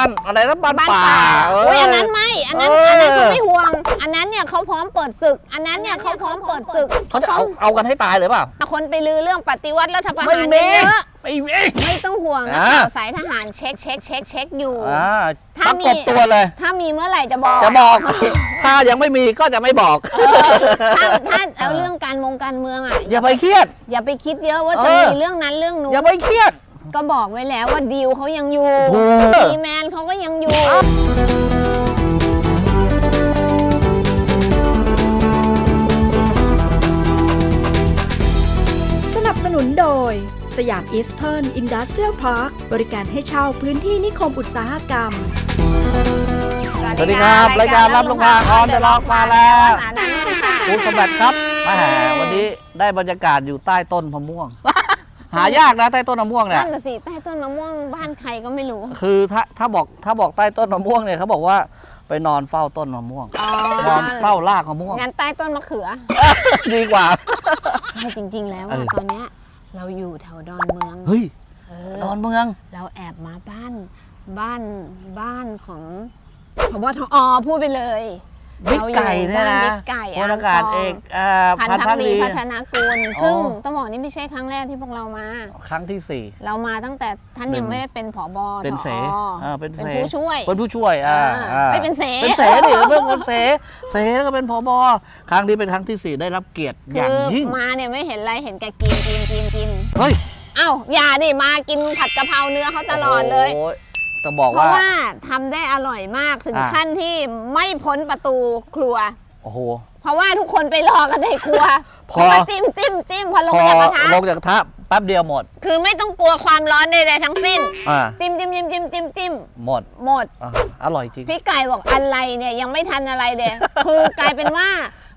บ้านอะไรนะบ้านบ้านป่าป่าเอโอ้ยออันนั้นไม่ อันนั้นเอออัอันนั้นเขาไม่ห่วง อันนั้นเนี่ยเขาพร้อมเปิดศึก อันนั้นเนี่ยเขาพร้อมเปิดศึกเขาจะเอาเอากันให้ตายเลยเปล่า คนไปลือเรื่องปฏิวัติรัฐประไม่หารมี เยอะไม่มี ไม่ต้องห่วงนะอ่า ข่าวสายทหารเช็คเช็คเช็คเช็คอยู่ อ่าปถ้าระมี กบตัวเลย ถ้ามีเมื่อไหร่จะบอก จะบอก ถ้ายังไม่มีก็จะไม่บอกเออถ้าถ้าเอาเรื่องการมงการเมืองอะ อย่าไปเครียด อย่าไปคิดเยอะว่าจะเออ มีเรื่องนั้นเรื่องนู้นอย่าไปเครียด ก็บอกไว้แล้วว่าดีลเขายังอยู่ถูก ดีแมนเขาก็ยังอยู่ สนับสนุนโดย สยามอีสเทิร์นอินดัสเทรียลพาร์คบริการให้เช่าพื้นที่นิคมอุตสาหกรรม สวัสดีครับรายการรับลูกค้า On the Rock มาแล้วสารนันค่ะคุณสมบัติครับแหมวันนี้ได้บรรยากาศอยู่ใต้ต้นมะม่วง หายากนะใต้ต้นมะม่วงเนี่ยนั่นน่ะสิใต้ต้นมะม่วงบ้านใครก็ไม่รู้ คือถ้าถ้าบอกถ้าบอกใต้ต้นมะม่วงเนี่ยเขาบอกว่าไปนอนเฝ้าต้นมะม่วงอ๋อ นอนเฝ้ารากมะม่วง งั้นใต้ต้นมะเขือ ดีกว่าให้จริง ๆ แล้วเออะอตอนเนี้ยเราอยู่แถวดอนเมืองเฮ้ยเออดอนเมือง เราแอบมาบ้านบ้านบ้านของพบทอพูดไปเลย บิ๊กไก่เนี่ยนะราอบ้าบิ๊กไก่พลอากาศเอกเอ่อพันพันพัพักกดีดีพัฒนากุลอ๋อซึ่งต้องบอกนี่ไม่ใช่ครั้งแรกที่พวกเรามา ครั้งที่สี่เรามาตั้งแต่ท่านยังไม่ได้เป็นผอบอเป็นเสทออ่าเป็นเสผู้ช่วยเป็นผู้ช่วยอ่าอ่าอ่าไม่เป็นเสเป็นเสดิเพิ่งเป็นเสเสแล้วก็เป็นผบครั้งนี้เป็นครั้งที่สี่ได้รับเกียรติอคืย่างอยิ่งมาเนี่ยไม่เห็นอะไรเห็นแกกินกินกินกินเฮ้ยเอ้าอย่าดิมากินผัดกะเพราเนื้อเขาตลอดเลย โยจะบอกเพว่า ราะว่าทำได้อร่อยมากถึงอ่าขั้นที่ไม่พ้นประตูครัว โอ้โห เพราะว่าทุกคนไปรอกันในครัวพอแล้วก็จิ้มจิ้มจิ้มพอลงพอจากกระทะลงจากกระทะแป๊บเดียวหมด คือไม่ต้องกลัวความร้อนใดๆทั้งสิ้น อ่า จิ้มจิ้มจิ้มจิ้มจิ้มจิ้มหมดหมด อ่าอร่อยจริง พี่ไก่บอกอะไรเนี่ยยังไม่ทันอะไรเด็คือกลายเป็นว่า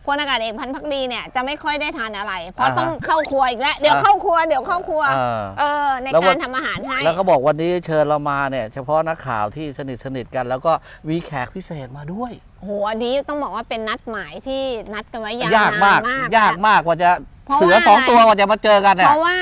พลอากาศเอกพันธ์พักดีเนี่ยจะไม่ค่อยได้ทานอะไร เพราะอ่าฮะต้องเข้าครัวอีกแล้วเดี๋ยวอ่าเข้าครัวเดี๋ยวเข้าครัวเออเออในแล้ววัการน ทำอาหารให้ แล้วก็บอกวันนี้เชิญเรามาเนี่ย เฉพาะนักข่าวที่สนิทสนิทกัน แล้วก็มีแขกพิเศษมาด้วย โหอันนี้ต้องบอกว่าเป็นนัดหมายที่นัดกันไว้ยาวยากมาก นนมากยากมากกว่าจะเพราะเสือว่า สองอะไรตัวกว่าจะมาเจอกันเพเนี่ยราะว่า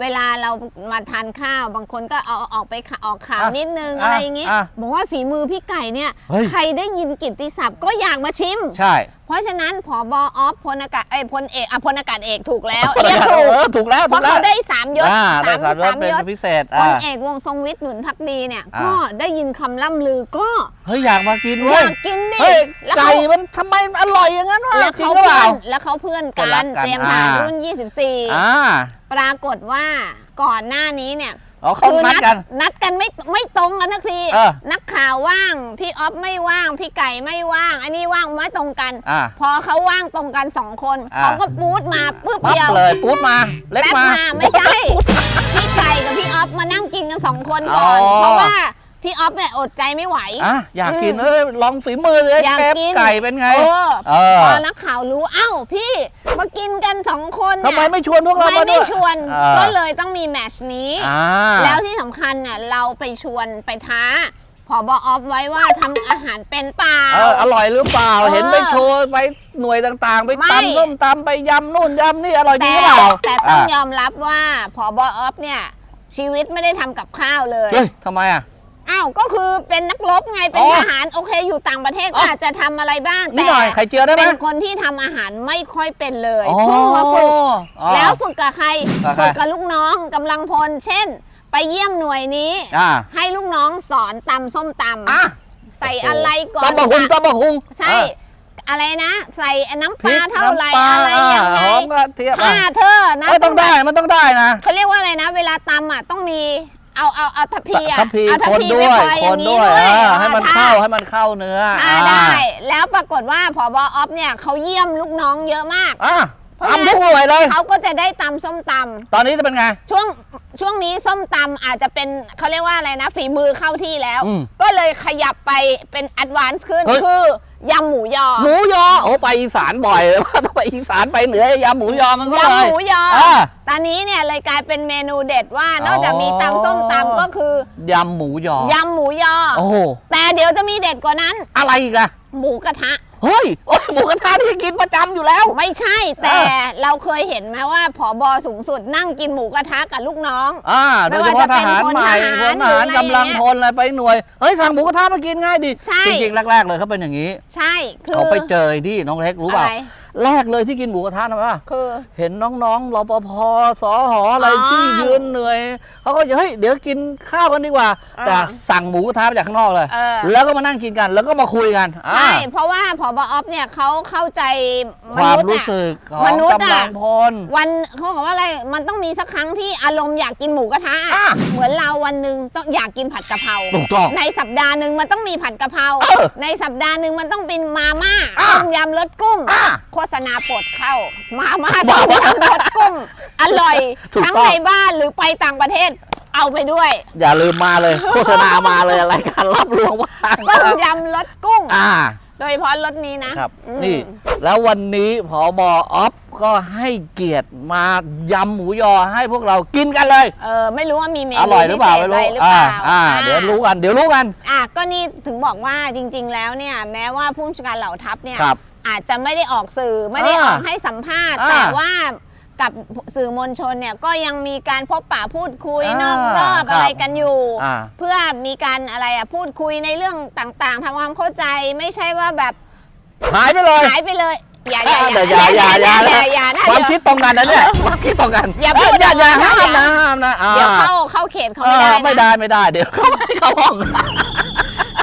เวลาเรามาทานข้าวบางคนก็เอาออกไปขะออกข่าวอะนิดนึงอะอะไรอย่างงี้ อะบอกว่าฝีมือพี่ไก่เนี่ย เฮ้ย ใครได้ยินกิตติศัพท์ก็อยากมาชิม ใช่เพ ราะฉะนั้นผอบออฟพลอากาศเอ้ยพลเอกอะพลอากาศเอกถูกแล้วเรียกถูก เออถูกแล้วเพถูราะกแล้วเขาได้สามยศอ่าได้สามยศสามเป็นยศพิเศษพอ่า ลเอกวงศ์ทรงวิทย์หนุนพักดีเนี่ยอ่า ก็ได้ยินคำล่ำลือก็เฮ้ยอยากมากินอเว้ยยากกินดิเฮ้ยแล้วไก่เขามันทำไมมันอร่อยอย่างนั้นวะแล้วจริงเขาหรือเปเพื่อล่า นแล้วเขาเพื่อนกัก็รันกกันเตรียมทหารอ่ารุ่น24อ่าปรากฏว่าก่อนหน้านี้เนี่ย อ๋อเขานัดกันนัดกันไม่ไม่ตรงกันนักทีเออนักข่าวว่างพี่ออฟไม่ว่างพี่ไก่ไม่ว่าง อันนี้ว่างไม่ตรงกัน อ่าพอเขาว่างตรงกันสองคนอ่า เขาก็ปูดมาปุ๊บปั๊บเดียวเลยปุ๊บมา เล็กแป๊บมา มาไม่ใช่ พี่ไก่กับพี่ออฟมานั่งกินกันสองคนก่อน อ๋อ เพราะว่า พี่ออฟเนี่ยอดใจไม่ไหว อะอยากกินอืมเอ้ยลองฝีมือเลยอยากเชฟกิน ไก่เป็นไง เออเออ พอนักข่าวรู้เอ้าพี่มากินกันสองคนทำเนี่ยไมไม่ชวนพวกเราไม่มาด้ไม่วยชวนเออก็เลยต้องมีแมตชนี้ อ่า แล้วที่สำคัญเนี่ยเราไปชวนไปท้าผอบออฟไว้ว่าทำอาหารเป็นเปล่า เอออร่อยหรือเปล่า เออเห็นไปโชว์ไปหน่วยต่างๆ ไปไม่ ตำส้มตำไปยำนู่นยำนี่อร่อยจริแต่งหรือเปล่าแต่ต้องะยอมรับว่าผอบออฟเนี่ยชีวิตไม่ได้ทำกับข้าวเลย เฮ้ยทำไมอะ อ้าวก็คือเป็นนักรบไงเป็นอ๋อทหารโอเคอยู่ต่างประเทศอ๋ก็ออาจจะทำอะไรบ้างนิดหน่อยไข่เจียวได้ไหมเป็นคนที่ทำอาหารไม่ค่อยเป็นเลยอ๋อเพิ่งมาฝึก อ๋อ แล้วฝึกกับใครกับใคร ฝึกกับลูกน้องกำลังพล เช่น ไปเยี่ยมหน่วยนี้ อ่าให้ลูกน้องสอนตำส้มตำอะใส่อะไรก่อนตำบะฮุงตำบะฮุงใช่ อะอะไรนะ ใส่น้ำปพริลากเท่าไหร่น้ำปลาอะไรยังไงหอมกระเทียมถ้าอะเธอนะเอ้ยต้องได้มันต้องได้นะ เขาเรียกว่าอะไรนะ เวลาตำอะต้องมี เอาเอาเอาทัพพีอะทัพพีเอาทัพคนพีด้ไปวยคอยอคย่านงนี้ด้วยด้วยอ่าให้มันถ้เข้าให้มันเข้าเนื้อถ้าอ่าได้ แล้วปรากฏว่าผบออฟเนี่ยเขาเยี่ยมลูกน้องเยอะมาก อะเพราะฉะนั้น ทำทุกหน่วยเลย เขาก็จะได้ตำส้มตำ ตอนนี้จะเป็นไง ช่วงช่วงนี้ส้มตำอาจจะเป็นเขาเรียกว่าอะไรนะ ฝีมือเข้าที่แล้ว อืมก็เลยขยับไปเป็นแอดวานซ์ขึ้นเฮ้ย คือ ยำหมูยอหมูยอโอ้ไปอีสานบ่อยเลยว่าต้องไปอีสานไปเหนือยำหมูยอมันก็เลยยำหมูยออ่าตอนนี้เนี่ยเลยกลายเป็นเมนูเด็ดว่านอกจากมีตำส้มตำก็คือยำหมูยอยำหมูยอโอ้โหแต่เดี๋ยวจะมีเด็ดกว่านั้น อะไรอีกอะหมูกระทะเฮ้ยโอ้ยหมูกระทะที่กินประจำอยู่แล้ว ไม่ใช่แต่เราเคยเห็นไหมว่าผอบอสูงสุดนั่งกินหมูกระทะกับลูกน้องอ่าโดไม่ยเฉว่าพาะจะทหารเป็นใหม่พพลลททหาหารรหรืออะไรกำลังอย่างเงี้ยพลอะไรไปหน่วยเฮ้ยสั่งหมูกระทะมากินง่ายดิใช่จริงๆแรกๆเลยเขาเป็นอย่างนี้ใช่คือ เขาไปเจอที่น้องเล็กรู้เปล่า อะไร แรกเลยที่กินหมูกระทะนะว่าคือ เห็นน้องๆรปภสอหออะไรอ๋อที่ยืนเหนื่อยเขาก็จะเฮ้ยเดี๋ยวกินข้าวกันดีกว่า อ่าแต่สั่งหมูกระทะมาจากข้างนอกเลย เออ แล้วก็มานั่งกินกัน แล้วก็มาคุยกันอ่าใช่เพราะว่าผอบออฟเนี่ยเขาเข้าใจมความนุษย์รู้อะ สึกของมนุษย์อะ กำลังพล วันเขาบอกว่าอะไรมันต้องมีสักครั้งที่อารมณ์อยากกินหมูกระทะอะอะเหมือนเราวันหนึ่งต้องอยากกินผัดกะเพราถูกต้องในสัปดาห์หนึ่งมันต้องมีผัดกะเพราเออในสัปดาห์หนึ่งมันต้องเป็นมาม่าอะต้มยำรสกุ้งอะโฆษณาปลดเข้า มาม่ามาต้มม่ายำรสกุ้งอร่อย ถูกทั้งต้อง ในบ้านหรือไปต่างประเทศ เอาไปด้วยอย่าลืมมาเลย โฆษณามาเลยรายการรับรวงว่างต้มยำรสกุ้ง อ่า โดยเฉพาะรสนี้นะครับ อืมนี่ แล้ววันนี้ผอบออฟก็ให้เกียรติมายำหมูยอให้พวกเรากินกันเลย เออไม่รู้ว่ามีเมนูอร่อยหรือเปล่าพิไม่เศษรู้อะไรหรือเปอ่าล่าอ่า อ่าเดี๋ยวรู้กัน เดี๋ยวรู้กัน อะก็นี่ถึงบอกว่าจริง ๆ แล้วเนี่ย แม้ว่าผู้บัญชาการเหล่าทัพเนี่ย ครับ อาจจะไม่ได้ออกสื่อไม่ได้ออกอ่าให้สัมภาษณ์อ่าแต่ว่ากับสื่อมวลชนเนี่ยก็ยังมีการพบปะพูดคุยอ่านอกรอบครับอะไรกันอยู่อ่าเพื่อมีการอะไรอะพูดคุยในเรื่องต่างๆทำความเข้าใจไม่ใช่ว่าแบบหายไปเลยหายไปเลยอย่าอ่าอย่าเดี๋ยวอย่าอย่าอย่าอย่านะอย่านะความเดี๋ยวคิดตรงกันนะเนี่ยความคิดตรงกันอย่าพูดเอย่าอย่าอย่าห้ามอย่านะห้ามนะอ่าเดี๋ยวเข้าเข้าเขตเขาเอไม่อได้นะไม่ได้ไม่ได้ เดี๋ยวเขาไม่ให้เข้าห้อง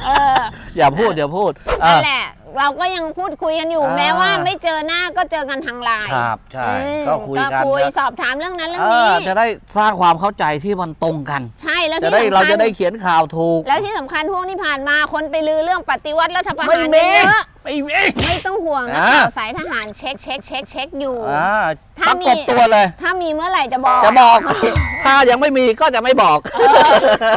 เอออย่าพูดอย่าพูดเอนั่อนแหละ เราก็ยังพูดคุยกันอยู่ อ่า แม้ว่าไม่เจอหน้าก็เจอกันทางไลน์ครับใช่อืมก็คุยกันคุยนะสอบถามเรื่องนั้นเรื่องเอนี้ อจะได้สร้างความเข้าใจที่มันตรงกัน ใช่แล้วจะที่ได้สำคัญเราจะได้เขียนข่าวถูก แล้วที่สำคัญพวกที่ผ่านมาคนไปลือเรื่องปฏิวัติรัฐประไม่หารมี เยอะไม่มี ไม่ต้องห่วงนะอ่า ข่าวสายทหารเช็คเช็คเช็คเช็คอยู่ อ่าถ้าประมี กบตัวเลย ถ้ามีเมื่อไหร่จะบอก จะบอก ถ้ายังไม่มีก็จะไม่บอก เออ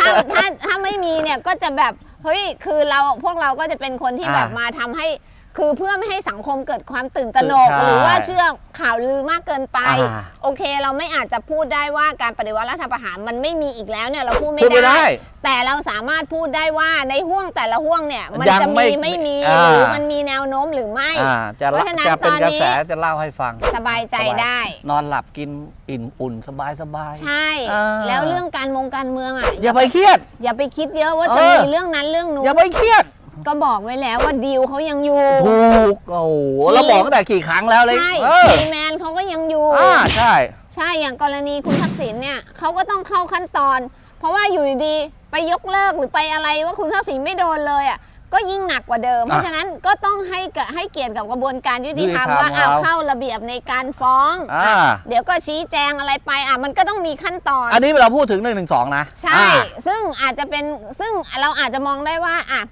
ถ้าถ้าถ้าไม่มีเนี่ยก็จะแบบ เฮ้ยคือเราพวกเราก็จะเป็นคนที่อ่าแบบมาทำให้ คือเพื่อไม่ให้สังคมเกิดความตื่นตระหนกใช่หรือว่าเชื่อข่าวลือมากเกินไป อ่า โอเค เราไม่อาจจะพูดได้ว่าการปฏิวัติรัฐประหารมันไม่มีอีกแล้วเนี่ยเราพูดพูดไม่ได้ แต่เราสามารถพูดได้ว่าในห่วงแต่ละห่วงเนี่ยมันยังจะไม่มีไม่มีอ่า หรือมันมีแนวโน้มหรือไม่ อ่าจะเพราะฉะนั้นจะเป็นตอนกระนี้แสจะเล่าให้ฟังสบายใจได้ นอนหลับกินอิ่มอุ่นสบายสบาย ใช่ อ่า แล้วเรื่องการมงการเมืองอะอย่าไปเครียด อย่าไปคิดเยอะว่าจะเออ มีเรื่องนั้นเรื่องนู้นอย่าไปเครียด ก็บอกไว้แล้วว่าดีลเขายังอยู่ถูกโอ้โหเราบอกตั้งแต่กี่ครั้งแล้วเลยใช่เออทีแมนเขาก็ยังอยู่อ่าใช่ ใช่อย่างกรณีคุณทักษิณเนี่ยเขาก็ต้องเข้าขั้นตอน เพราะว่าอยู่ดีๆไปยกเลิกหรือไปอะไรว่าคุณทักษิณไม่โดนเลยอะก็ยิ่งหนักกว่าเดิม เพราะฉะนั้นก็ต้องให้เกิดให้เกียรติกับกระบวนการยุติธรรมยุติธรรมว่าเอาเราเข้าระเบียบในการฟ้องอ่าเดี๋ยวก็ชี้แจงอะไรไปอะมันก็ต้องมีขั้นตอน อันนี้เราพูดถึง1นึนะ ใช่อ่าซึ่งอาจจะเป็นซึ่งเราอาจจะมองได้ว่าอะ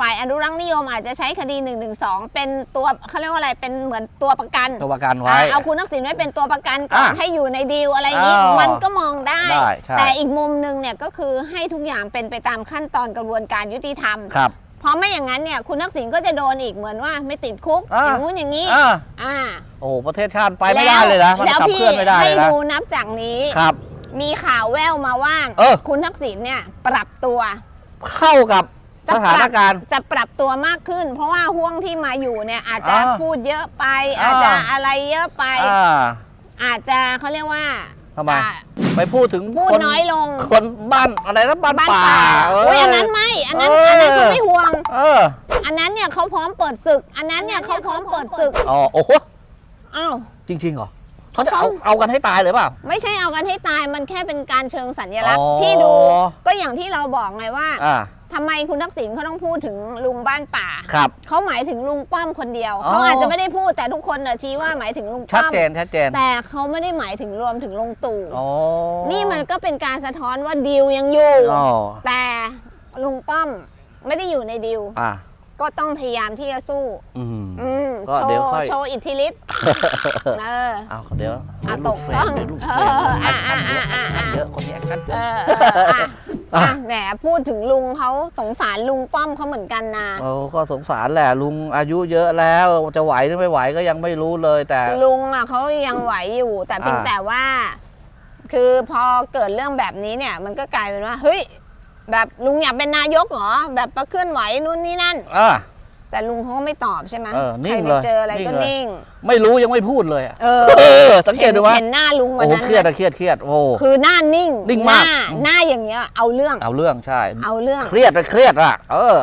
ฝ่ายอนุรักษ์นิยมอาจจะใช้คดี1นึเป็นตัวเขาเรียกว่าอะไรเป็นเหมือนตัวประกันตัวประกันไว้ อะเอาคุณทักษิณไว้เป็นตัวประกันก่อนอะให้อยู่ในดีลอะไรอย่างนี้อ้าวมันก็มองได้ ได้ใช่ แต่อีกมุมหนึงเนี่ยก็คือให้ทุกอย่างเป็นไปตามขั้นตอนกระบวนการยุติธรรม ครับ เพราะไม่อย่างนั้นเนี่ยคุณทักษิณก็จะโดนอีกเหมือนว่าไม่ติดคุกอะอย่างนู้นอย่างนี้อ่าอ่าโอ้โหประเทศชาติไปไม่ได้เลยนะ มันแล้วขับพี่เคลื่อนไม่ได้ให้เลยนะดูนับจากนี้ครับ มีข่าวแววมาว่าเออ คุณทักษิณเนี่ยปรับตัวเข้ากับ สถานการณ์ จะปรับตัวมากขึ้น เพราะว่าห่วงที่มาอยู่เนี่ยอาจจะอ่าพูดเยอะไป อ่า อาจจะอะไรเยอะไป อ่าอาจจะเขาเรียกว่าทำไมอ่าไปพูดถึงพูดคนน้อยลงคนบ้านอะไรนะบ้านบ้านป่าป่าเโอ้ยอันนั้นไม่อันนั้นเอออัอันนั้นเขาไม่ห่วง เอออันนั้นเนี่ยเขาพร้อมเปิดศึก อันนั้นเนี่ยเขาพร้อมเปิดศึกอ๋อโอ้โหอ้าวจริงๆเหรอ เขาจะเอาเอากันให้ตายเลยเปล่า ไม่ใช่เอากันให้ตายมันแค่เป็นการเชิงสัญลักษอ๋ณ์อพี่ดูก็อย่างที่เราบอกไงว่าอ่าทำไมคุณทักษิณเขาต้องพูดถึงลุงบ้านป่า ครับ เขาหมายถึงลุงป้อมคนเดียว อ๋อ เขาอาจจะไม่ได้พูดแต่ทุกคนน่ะชี้ว่าหมายถึงลุงชัดป้อมเจนชัดเจนแต่เขาไม่ได้หมายถึงรวมถึงลุงตู่อ๋อนี่มันก็เป็นการสะท้อนว่าดีลยังอยู่ อ๋อแต่ลุงป้อมไม่ได้อยู่ในดีลอะ ก็ต้องพยายามที่จะสู้ อืม อืมก็โชเดี๋ยวว์ค่อย โชว์อิทธิฤทธิ์เออ เอาเดี๋ยวอะเดี๋ยวลูกตกเฟรกล้มองเดี๋ยวลูกเฟเอรมออะแอคชั่นอะเยอะอะแอคชั่นเยอะคนนี้แอคชั่นเยเออะอเอออะอะอะแหมพูดถึงลุงเขาสงสารลุงป้อมเขาเหมือนกันนะโอ้ก็สงสารแหละลุงอายุเยอะแล้วจะไหวหรือไม่ไหวก็ยังไม่รู้เลยแต่ ลุงอะเขายังไหวอยู่ แต่เพียงอ่า แต่ว่า คือพอเกิดเรื่องแบบนี้เนี่ย มันก็กลายเป็นว่า เฮ้ย แบบลุงอยากเป็นนายกเหรอ แบบประเคลื่อนไหวนู่นนี่นั่นอะแต่ลุงเขาก็ไม่ตอบใช่ไหมเออนิ่งใครไปเลยเจออะไรนิ่งก็เลย นิ่ง ไม่รู้ยังไม่พูดเลยอะเออ เออ สังเกตดูว่าเห็นหน้าลุงวันโอ้โหนั้นเครียดน่ะอะเครียดเครียดโอ้ คือหน้านิ่งนิ่งมากหน้หน้าอย่างเงี้ยเอาเรื่อง เอาเรื่องใช่ เอาเรื่องเครียดอะเครียดอะเออ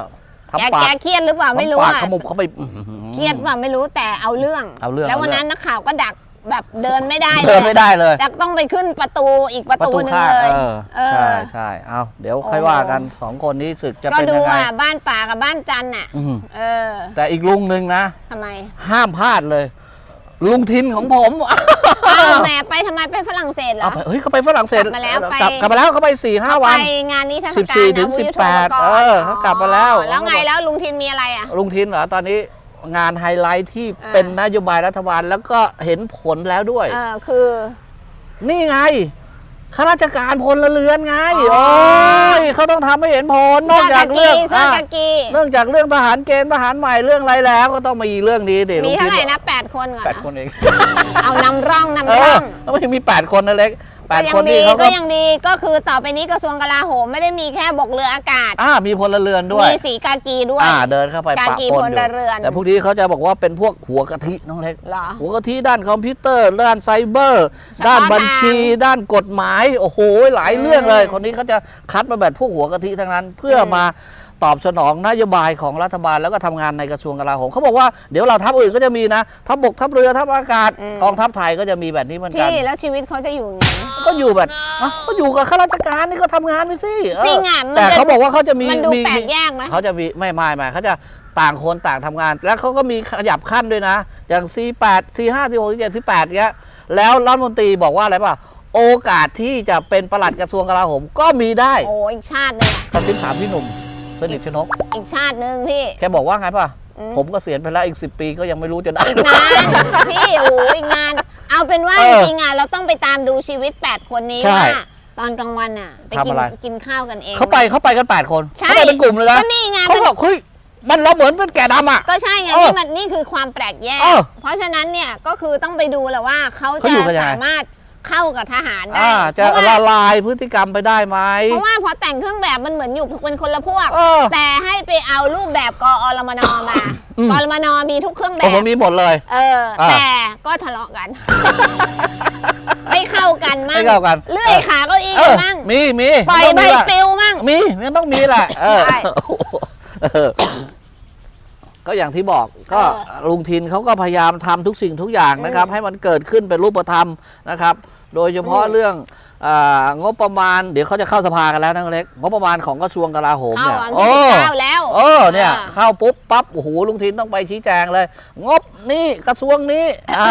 แกทำปาแกกเครียดหรือเปล่าไม่รู้ทำปากอะขมุบเข้าไปอื้อหือ เครียดเปล่าไม่รู้แต่เอาเรื่อง เอาเรื่องแล้ววันเอาเรื่องนั้นนักข่าวก็ดัก แบบเดินไม่ได้ลยเดินไม่ได้เลยจะต้องไปขึ้นประตูอีกประประตูตูหนึงข้างเลยเออเออ ใช่ใช่เอาเดี๋ยวค่อยโอ้ว่ากันสองคนนี้ศึกจะก็เป็นดูยังไงอะบ้านป่ากับบ้านจันน่ะ อืมเออแต่อีกลุงหนึ่งนะ ทำไมห้ามพลาดเลย ลุงทินของผมอ้าวแหมไปทำไมไปฝรั่งเศสเหรเอาอไปเฮ้ยเขาไปฝรั่งเศสกลับมาแล้วไป กลับกลับมาแล้วเขาไปสี่ห้าวัน ไปงานนี้เทศสิบกาสี่ลถึงนะสิบวิทยุแปดโทรมาก่นเออเขากลับมาแล้ว แล้วไงแล้วลุงทินมีอะไรอะ ลุงทินเหรอตอนนี้ งานไฮไลท์ที่อ่า เป็นนโยบายรัฐบาลแล้วก็เห็นผลแล้วด้วยเออคือ นี่ไงข้าราชการพลเรือนไง อ๋อโอ้ยเขาต้องทำให้เห็นผลนอกจากเรื่องเสื้อกาอะกีเรื่องจากเรื่องทหารเกณฑ์ทหารใหม่เรื่องอะไรแล้ว ก็ต้องมีเรื่องนี้ดิมีลุงเท่าทินไหร่นะแปดคนก่อนแปดนะคนเองเอานำร่องนำเอร่ออง แล้วไม่มีแปดคนนะเล็ก แปก็ดยัคนดีนี่เขาก็ก็ยังดีก็คือต่อไปนี้กระทรวงกลาโหมไม่ได้มีแค่บกเรืออากาศ อ่ามีพลเรือนด้วย มีสีกากีด้วย อ่าเดินเข้าไปกาปะกีปนพอลยู่เรือนแต่พวกนี้เขาจะบอกว่าเป็นพวกหัวกะทิน้องเล็กเหรอหัวกะทิด้านคอมพิวเตอร์ด้านไซเบอร์ เฉพาะด้านบัญชีทางด้านกฎหมาย โอ้โหหลายเรื่องเลยอืมคนนี้เขาจะคัดมาแบบพวกหัวกะทิทั้งนั้น เพื่ออม มา ตอบสนองนโยบายของรัฐบาลแล้วก็ทำงานในกระทรวงกลาโหมเขาบอกว่าเดี๋ยวเราทัพอื่นก็จะมีนะทัพบกทัพเรือทัพอากาศกองทัพไทยก็จะมีแบบนี้เหมือนกันพี่แล้วชีวิตเขาจะอยู่ไงก็อยู่แบบอะก็อยู่กับข้าราชการนี่ก็ทำงานไปสิเจริงอะมันแต่จะเขาบอกว่าเขาจะมีมันดูมีแปลมีกแยกไหมเขาจะมีไม่ไม่ไม่เขาจะต่างคนต่างทำงาน แล้วเขาก็มีขยับขั้นด้วยนะ อย่าง C8 C5 C6 C7 C8 เนี้ยแล้วรัฐมนตรีบอกว่าอะไรป่ะโอกาสที่จะเป็นปลัดกระทรวงกลาโหมก็มีได้ โอ้อีกชาติหนึงอะกระซิบถามพี่หนุ่ม สนิทชนก อีกชาติหนึ่งพี่ แกบอกว่าไงป่ะ อืม ผมก็เสียณไปแล้วอีก 10 ปีก็ยังไม่รู้จะได้อีกนาน พี่โอ้ยงาน เอาเป็นว่าเอจอริงๆอะเราต้องไปตามดูชีวิต 8 คนนี้ใช่ว่าตอนกลางวันอะ ไปกิทำอะไร กินข้าวกันเอง เขาไปเขาไปกัน 8 คนใช่เขาไปเป็นกลุ่มเลยนะก็นี่ไง เขาบอกเฮ้ยมันเราเหมือนเป็นแกะดำอะ ก็ใช่ไงเออนี่มันนี่คือความแปลกแยก เออเพราะฉะนั้นเนี่ยก็คือต้องไปดูแหละว่าเขาเขาจะอยู่กันยังไง สามารถ เข้ากับทหารได้อ่าจะเพราะละว่าลายพฤติกรรมไปได้ไหม เพราะว่าพอแต่งเครื่องแบบมันเหมือนอยู่เป็นคนละพวก เออ แต่ให้ไปเอารูปแบบกอรมนมาอืมกอรมนมีทุกเครื่องแบโอ้บผมมีหมดเลย เออ อ่าแต่ก็ทะเลาะกัน ไม่เข้ากันมั่งไม่เข้ากัน เลื่อยขาเก้าอี้เอกันอมั่งมีมีปล่อยมันใบต้องมีแหละปลิวมั่ง มีมันต้องมีแหละเออใช่เออ ก็อย่างที่บอก ก็เอลุงทินเขาก็พยายามทำทุกสิ่งทุกอย่างนะครับ ให้มันเกิดขึ้นเป็นรูปธรรมนะครับ โดยเฉพาะอืมเรื่องอางบประมาณเดี๋ยวเขาจะเข้าสภากันแล้วนะเล็กงบประมาณของกระทรวงกลาโหมเข้าเนี่ยวันโอ้ที่สิบเก้าแล้วเออเนี่ยอ่าเข้าปุ๊บปั๊บโอ้โหลุงทินต้องไปชี้แจงเลย งบนี้กระทรวงนี้อ่า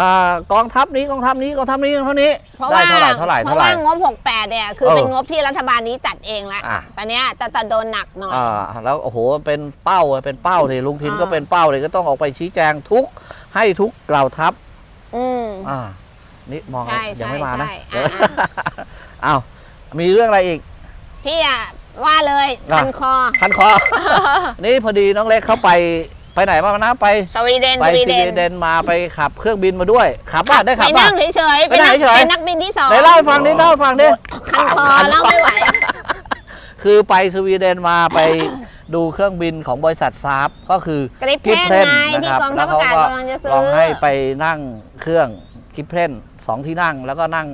อ่ากองทัพนี้กองทัพนี้กองทัพนี้เท่านี้เพราะได้ว่าเท่าไหร่เท่าไหร่เพเท่าราะไหร่ว่างบ 68 เนี่ยคือเออเป็นงบที่รัฐบาลนี้จัดเองละอะตอนเนี้ยแต่แต่โดนหนักหน่อยอ่าแล้วโอ้โหเป็นเป้าอะเป็นเป้าเลยลุงทินอ่าก็เป็นเป้าเลยก็ต้องออกไปชี้แจงทุกให้ทุกเหล่าทัพ อืมอ่า นี่มองใช่ยังไม่มานะใช่เดี๋ยวอ่าอ้าวมีเรื่องอะไรอีก พี่อะว่าเลยอะคันคอ คันคอ นี่พอดีน้องเล็กเขาไปไปไหนมานะไปสวีเดนไปสวีสเดวีนเดนมาไปขับเครื่องบินมาด้วย ขับป่ะได้ขับไปป่ะ นั่งเฉยๆไปนั่งนักเฉยๆ เป็นนักบินที่สอง ไหนเล่าให้ฟังดิเล่าให้ฟังดิคันคอเล่าไม่ไหว คือไปสวีเดนมาไปดูเครื่องบินของบริษัทซาบก็คือกริปเพน Gripen ไงนะที่ครับกองทัแล้พวอาเขากาศก็กำลังจะซื้อ ลองให้ไปนั่งเครื่องกิฟเพน สองที่นั่งแล้วก็นั่ง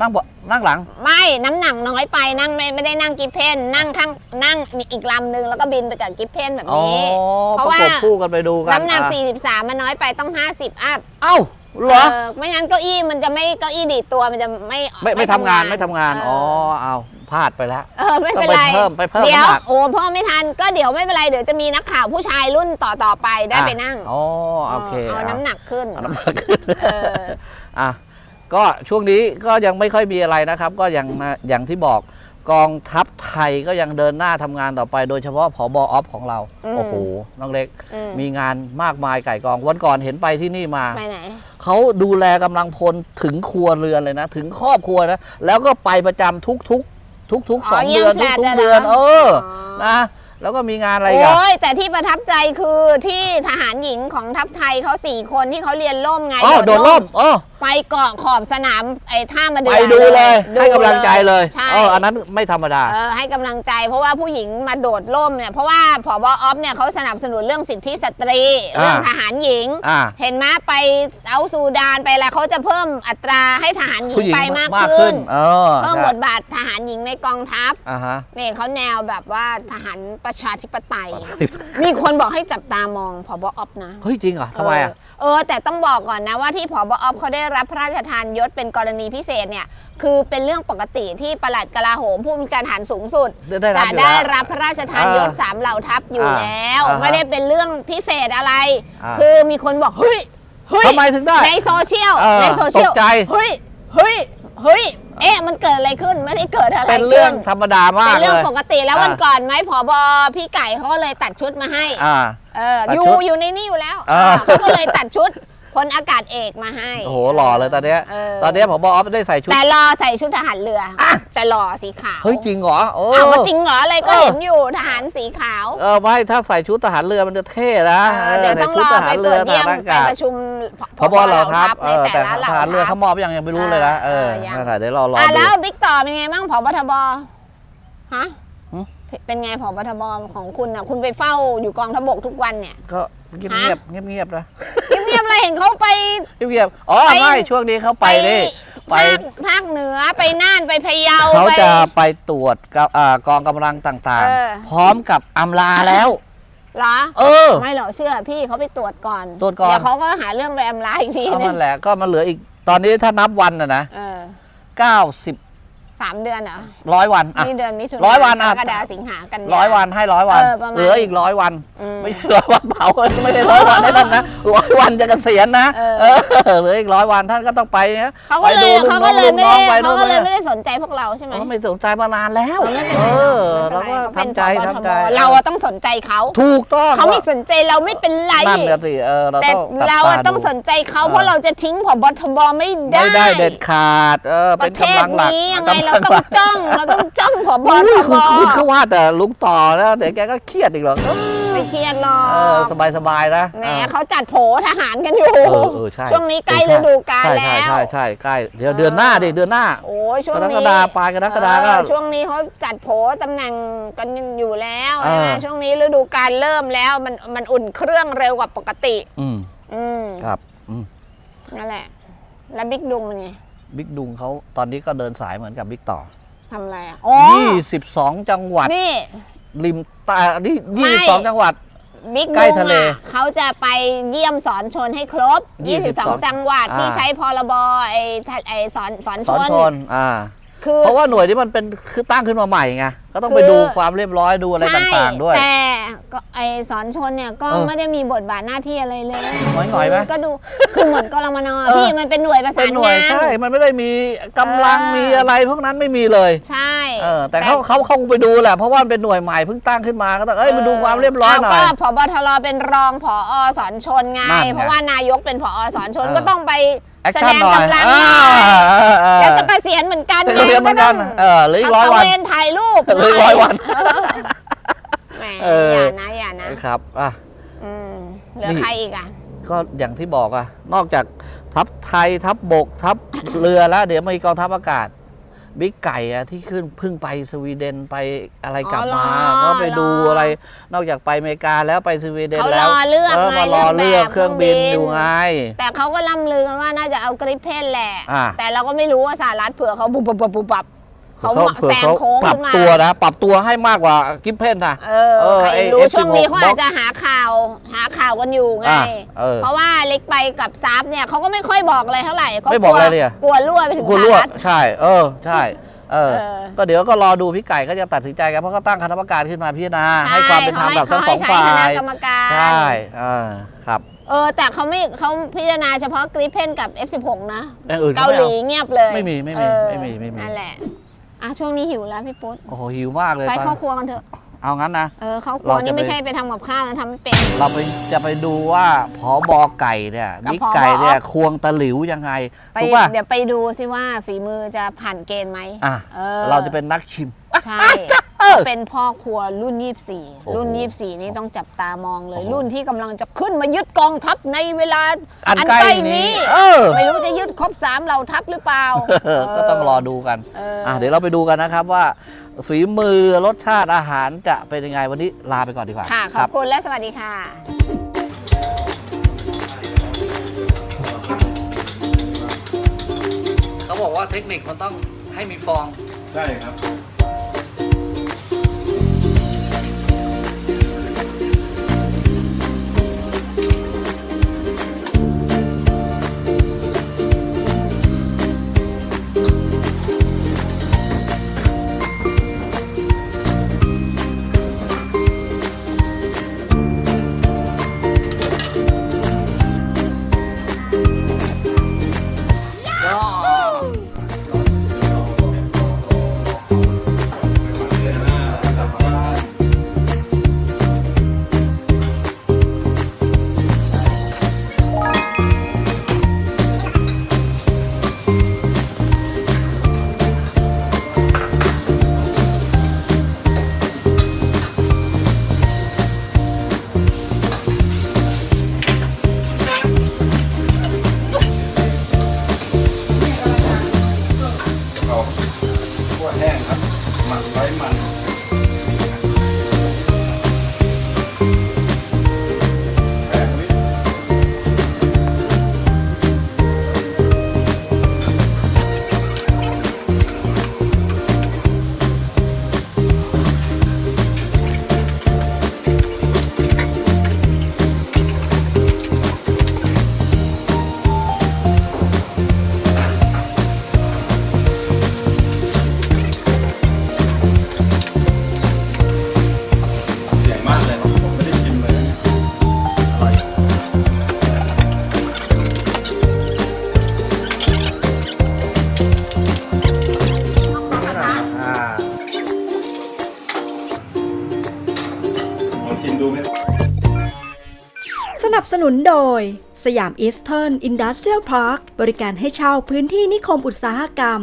นั่งเบาะนั่งหลัง ไม่น้ำหนักน้อยไปนั่งไม่ไม่ได้นั่งกิฟเพนนั่งข้างนั่งมีอีกลำหนึ่งแล้วก็บินไปกับกิฟเพนแบบอ๋อนี้ เพประราะกว่าบคู่กันไปดูกันน้ำหนักอะ43 มันน้อยไปต้อง 50 อัพเอ้าเหรอ เออไม่งั้นเก้าอี้มันจะไม่เก้าอี้ดีดตัวมันจะไม่ไม่ไม่ทำงานไม่ทำงานเอ๋อเอาพลาดไปแล้ว เออไม่เป็นไรต้องไปเพิ่มไปเพิ่มเดี๋ยวน้ำหนัก โอ้พ่อไม่ทันก็เดี๋ยวไม่เป็นไรเดี๋ยวจะมีนักข่าวผู้ชายรุ่นต่อต่อๆไปได้ไปนั่งอ๋อโอเคเอาน้ำหนักขึ้นเอาน้ำหนักขึ้นเออ อะ ก็ช่วงนี้ก็ยังไม่ค่อยมีอะไรนะครับ ก็ยังมาอย่างที่บอกกองทัพไทยก็ยังเดินหน้าทำงานต่อไป โดยเฉพาะผอบออฟของเราอืมโอ้โห น้องเล็กอืมมีงานมากมายไก่กอง วันก่อนเห็นไปที่นี่มาไปไหนเขาดูแลกำลังพลถึงครัวเรือนเลยนะ ถึงครอบครัวนะ แล้วก็ไปประจำทุกทุกทุกทุกๆอ๋อสองเยี่เดืยอมนแฟลตทุกเลยๆเหรอเดือน เอออ๋อนะ แล้วก็มีงานอะไรอีกันโอ้ยแต่ที่ประทับใจคือที่ทหารหญิงของทัพไทยเขาสี่คนที่เขาเรียนล่มไงอ๋อโดดร่มอ๋อไปเกาะขอบสนามไอ้ท่ามาเดืไปอดูเลยดูให้กำลังใจเลยใช่เอออันนั้นไม่ธรรมดาเออให้กำลังใจ เพราะว่าผู้หญิงมาโดดร่มเนี่ยเพราะว่าผบออฟเนี่ยเขาสนับสนุนเรื่องสิทธิสตรีอ่าเรื่องทหารหญิงอ่าเห็นไหมไปเซาท์ซูดานไปแล้วเขาจะเพิ่มอัตราให้ทหารหญิผู้งหญิงไปมากมากขึ้ขึ้นนเออเพิ่มใช่บทบาททหารหญิงในกองทัพอ่าฮะเนี่ยเขาแนวแบบว่าทหารประชาธิปไตยมีคนบอกให้จับตามองผบออฟนะ เฮ้ย จริงเหรอทำไมอะเออเออ แต่ต้องบอกก่อนนะว่าที่ผบออฟเขาได้รับพระราชทานยศเป็นกรณีพิเศษเนี่ย คือเป็นเรื่องปกติที่ปลัดกลาโหมผู้มีการทหารสูงสุดได้รับจะอยู่ได้แล้วรับพระราชทานยศอ่าสามเหล่าทัพอยู่อ่าแล้ว อ่าฮะไม่ได้เป็นเรื่องพิเศษอะไร อ่าคือมีคนบอกเฮ้ยเฮ้ยทำไมถึงได้ในโซเชียลเออในโซเชียลตกใจ เฮ้ยเฮ้ยเฮ้ย เอ๊ะมันเกิดอะไรขึ้นไม่ได้เกิดอะไรเป็นขึ้นเรื่องธรรมดามากเป็นเลเรื่องย ปกติแล้วอ่าวันก่อนไหมผบพี่ไก่เขาก็เลยตัดชุดมาให้ อ่า เออตัดอยู่ชุดอยู่ในนี่อยู่แล้วอ่า เขาก็เลยตัดชุด พลอากาศเอกมาให้โอ้โหหล่อเลยตอนเนี้ยเออตอนเนี้ยผมบอกออฟได้ใส่ชุด แต่รอใส่ชุดทหารเรืออจะหล่อสีขาวเฮ้ยจริงเหรอโอ้เอาว่าจริงเหรออะไรก็เออเห็นอยู่ทหารสีขาวเออไม่ถ้าใส่ชุดทหารเรือมันจะเท่นะเออเดี๋ยวใส่ต้องชุรดอทหาไปรเรืเปิอดทเยี่ยมหารอาไปกาศประชุมพบเหล่าทัพในเออแต่แต่ละเหล่าทหารเรือทัเขาพมอบยังยังไม่รู้เลยนะเออเออยัง นั่นแหละเดี๋ยวเรารออะดู แล้วบิ๊กต่อเป็นไงบ้างผบทบฮะหือเป็นไงผบทบของคุณอะ คุณไปเฝ้าอยู่กองทัพบกทุกวันเนี่ย ก็เงียบเงียบเงียบเงียบๆนะเงียบๆอะไร เห็นเขาไปเงียบเงียบๆอ๋อไปไม่ช่วงนี้เขาไปนี่ไปภาคภาคเหนือไปน่านไปพะเยาเขาไปจะไปตรวจกับอ่ากองกำลังต่างเออๆพร้อมกับอำลาแล้วเหรอเออไม่หรอกเชื่อพี่เขาไปตรวจก่อนตรวจก่อนเดี๋ยวเขาก็หาเรื่องไปแอมไลน์อีกทีก็นึมังนแหละก็มันเหลืออีกตอนนี้ถ้านับวันนะนะเออ90 สามเดือนเหรอร้อยวันอะ นี่เดือนมิถุร้อยวันอะ กรกฎาสิงหากันยา ร้อยวันให้ร้อยวัน เออประมาณเหลืออีกร้อยวัน อืมไม่ใช่ร้อยวันเผาไม่ใช่ร้อยวันให้ท่านนะร้อยวันจะเกษียณนะเออ เออเหลืออีกร้อยวันท่านก็ต้องไปนะเขาก็ไปเลดูยลูกเขาน้ก็องเลลูยกไม่น้องได้ไปเขานู่นก็เลยไปไม่ได้สนใจพวกเราใช่ไหมเขาไม่สนใจมานานแล้วเขาไม่เป็นเอไรอเราก็ไม่เป็นทำใจไรทำใจเราอะต้องสนใจเขาถูกต้องเขาไม่สนใจเราไม่เป็นไร นั่นแหละสิเออเราแต่ต้องจับเราอะตต้องดู สนใจเขาเออ เพราะเราจะทิ้งผบทบไม่ได้ ไม่ได้เด็ดขาด เออปเป็นระเทกำศลังหลักนี้ยังไงกำเราลังต้อหงลักจ้องเราต้องจ้องผบอุ้ยทคุณบคุณเขาว่าแต่ลุงต่อแล้วเดี๋ยวแกก็เครียดอีกหรอกไม่เครียดหรอเออกสบายสบายๆนะแหมเออเขาจัดโผทหารกันอยู่ เออเออใช่ช่วงนี้ใกล้เอฤอช่ดูกาลใช่แล้ใช่ว ใช่ใช่ใกล้เดี๋ยวเดือนหน้าดิเดือนหน้า โอ้ยช่วงกรนี้กฎาปลายกรกฎาก็ เออช่วงนี้เขาจัดโผตำแหน่งกันอยู่แล้วเออใช่ไหมช่วงนี้ฤดูกาลเริ่มแล้วมันมันอุ่นเครื่องเร็วกว่าปกติ อืมอืมครับอืมนั่นแหละ แล้วบิ๊กดุงเป็นไง บิ๊กดุงเขาตอนนี้ก็เดินสายเหมือนกับบิ๊กต่อทำอะไรอะอ๋อ22 จังหวัด นี่ ริมใต้นี่ไม่22จังหวัด บิ๊กใกล้ดุงทะเลอะเขาจะไปเยี่ยมสอนชนให้ครบ 22 22จังหวัดที่อ่า ใช้พรบไอ้ทะไอ้สอนสอนสอนชชนนอ่า คือเพราะว่าหน่วยนี้มันเป็นคือตั้งขึ้นมาใหม่ไงก็ต้องไปคือดูความเรียบร้อยดูอะไรใช่ต่างๆด้วย แต่ก็ไอสอนชนเนี่ยก็เออไม่ได้มีบทบาทหน้าที่อะไรเลยหน่อยๆไหมก็ดูคือเหมือนกรมนเออ พี่มันเป็นหน่วยประสาเป็นนหน่วยงานใช่มันไม่ได้มีกำลังเออมีอะไรพวกนั้นไม่มีเลย ใช่เออแต่เขาเขาคงไปดูแหละเพราะว่ามันเป็นหน่วยใหม่เพิ่งตั้งขึ้นมาก็ต้องเอ้ยมาดูความเรียบร้อยหน่อยก็ผบทรเป็นรองผอสอนชนไงนั่นไงเพราะว่านายกเป็นผอสอนชนเออ ก็ต้องไป แอคแสชั่ดนงหน่อยกำลังอ่าหน่อยเออเออแล้วจะเกษียณเหมือนกันจะเกษียณเหมือนกันไงเออเหลืออีกร้อยวันตะเวนถ่ายรูปเหลืออีกร้อยวัน แหมเอออ อย่านะอย่านะครับอะ อืมเหลือนี่ ใครอีกอะ ก็อย่างที่บอกอะนอกจากทัพไทยทัพบกทัพเรือแล้ว เดี๋ยวมีกองทัพอากาศ บิ๊กไก่อะที่ขึ้นเพึ่งไปสวีเดนไปอะไรกลับมาอ๋อเหรอก็ไปดูเหรอออะไร นอกจากไปอเมริกาแล้วไปสวีเดนเขาแล้วรอเลือกเออไงมารอเลือกเครื่องบินอยู่ไง แต่เขาก็ล่ำลือกันว่าน่าจะเอากริปเพนแหละ อ่า แต่เราก็ไม่รู้ว่าสหรัฐเผื่อเขาบุบบุบบุบบุบบับ เขาเผื่อแซงเขาโค้งปรับขึ้นมาตัวนะ ปรับตัวให้มากกว่ากิฟเพนนะเออเออใครไอ้รู้ F16 ช่วงนี้เขาอาจบล็อกจะหาข่าวหาข่าวกันอยู่ไงอะเออเพราะว่าเล็กไปกับซับเนี่ยเขาก็ไม่ค่อยบอกอะไรเท่าไหร่เขาไม่บอกอะไรเลยอะกลัวรั่วไปถึงคุณสรู้หว่ารัฐใช่ เออใช่เออเออ ก็เดี๋ยวก็รอดูพี่ไก่ก็จะตัดสินใจกันเพราะเขาตั้งคณะกรรมการขึ้นมาพิจารณาใช่ให้ความเป็นธรรมแบบทั้งสองเขาให้ฝ่าใช้คณะยกรรมการใช่เออครับเออแต่เขาไม่เขาพิจารณาเฉพาะกริปเพนกับ F16 นะอย่างอื่นเกาไม่หลีอเงียบเลย ไม่มี ไม่มีเออไม่มี ไม่มีนั่นแหละ อะช่วงนี้หิวแล้วพี่ปุ๊ดโอ้โหหิวมากเลยไปตอนเข้าครัวกันเถอะ เอางั้นนะ เออเข้าครัวเราจะนี่ไม่ไปใช่ไปทำกับข้าวนะทำไม่เป็น เราไปจะไปดูว่าผอบอไก่เนี่ยกับบิ๊กผอ ไก่เนี่ยอ๊อฟควงตะหลิวยังไงไปถูกป่ะเดี๋ยวไปดูสิว่าฝีมือจะผ่านเกณฑ์ไหมอะออเราจะเป็นนักชิม ใช่เออเป็นพ่อครัวรุ่นโอ้โห24 รุ่น 24 นี่ต้องจับตามองเลย รุ่นที่กำลังจะขึ้นมายึดกองทัพในเวลาอันใกล้นี้เออไม่รู้จะยึดครบสามเหล่าทัพหรือเปล่า ก็ต้องรอดูกันเออออะเดี๋ยวเราไปดูกันนะครับว่าฝีมือรสชาติอาหารจะเป็นยังไงวันนี้ลาไปก่อนดีกว่าค่ะขอบคุณและสวัสดีค่ะเขาบอกว่าเทคนิคมันต้องให้มีฟอง ได้ครับ ดย สยามอีสเทิร์นอินดัสเทรียลพาร์คบริการให้เช่าพื้นที่นิคมอุตสาหกรรม